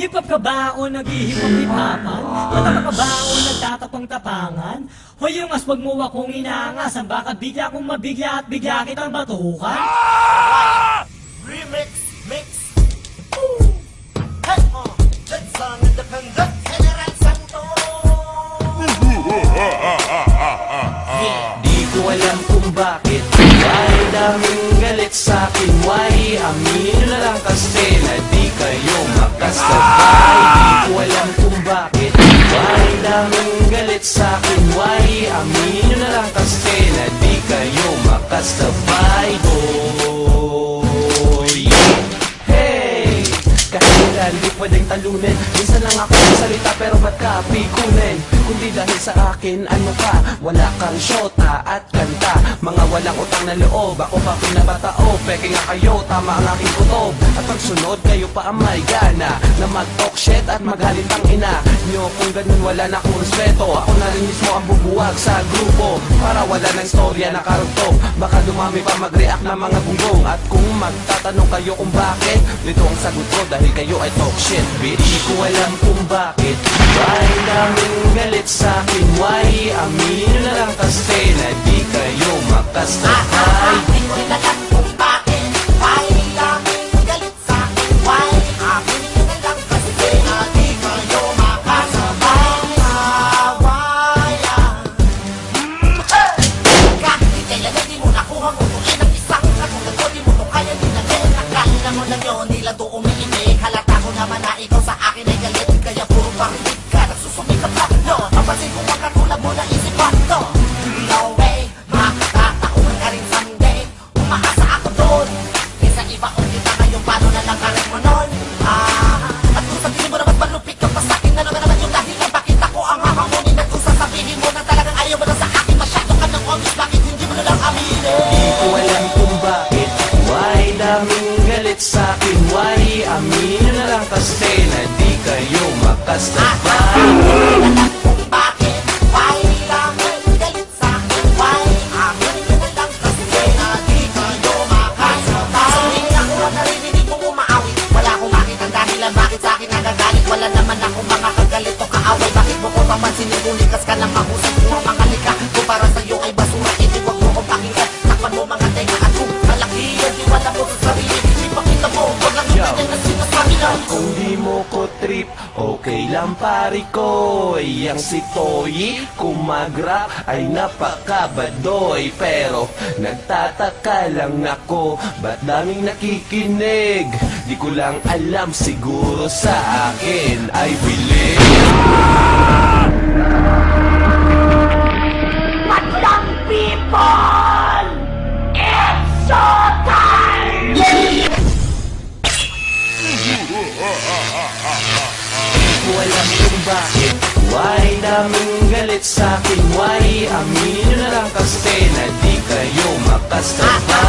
Hip-hop ka ba o naghihip-hop-hipapan? Matapa ka ba o nagtatapang-tapangan? Hoy yung mas wag mo akong inaangasan Baka bigla kong mabigla at bigla kitang batukan galit sa akin Why aminin na lang kasi na di kayo makasabay. Hoy Hey! Kahit di pwedeng talunin. Minsan lang ako salita pero ba't ka pikunin Kundi dahil sa akin ano ka Wala kang syota at kanta. Mga walang utang na loob Ako pa pinabatao. Peke nga kayo Tama ang aking kutob At pagsunod kayo pa ang may gana. Na mag-talk shit at maghalitang ina. Nyo kung ganun wala na akong respeto. Ako na rin mismo ang bubuwag sa grupo. Para wala ng storya na karugtong. Baka dumami pa mag-react na mga gunggong. At kung magtatanong kayo kung bakit Dito ang sagot ko. Dahil kayo ay talk shit bitch. Ko alam kung bakit. Why daming galit sa akin Why aminin na lang kasi na di kayo ko rin alam kung bakit. Galit akin na lang kasi na di kayo makasabay. Ah, why, ah. Mm, hey! Kahit kailan na di mo nakuha mo tuloy ng isang katulad ko, di mo to kaya dinalhin. Akala mo lang yun, nila to umiimik. Sa tingin mo na mas malupit ka pa sa akin, ano na naman yung dahilan? Bakit ako ang hahangunin? At kung sasabihin mo na talagang ayaw mo na sa akin, masyado ka ng obvious, bakit hindi mo na aminin? Di ko alam kung bakit Why daming galit Why aminin na lang kasi na di kayo makasabay mo ko papansinin kung likas ka ng mahusay? Puro mga lika, kung para sa'yo ay basura, hindi wag mo kong pakinggan. Takpan mo mga tenga at kung kalakihan, di wala mo sa sarili. Ipakita mo, wag lang yung ganyan na sinasabi lang. Kung di mo ko trip, okay lang pari ko Yang si Toyi, kung mag-rap ay napakabadoy Pero nagtataka lang ako, ba't daming nakikinig? Di ko lang alam, siguro sa akin ay bilis Kung bakit Why daming galit sa akin? Why aminin na lang kasi na di kayo makasabay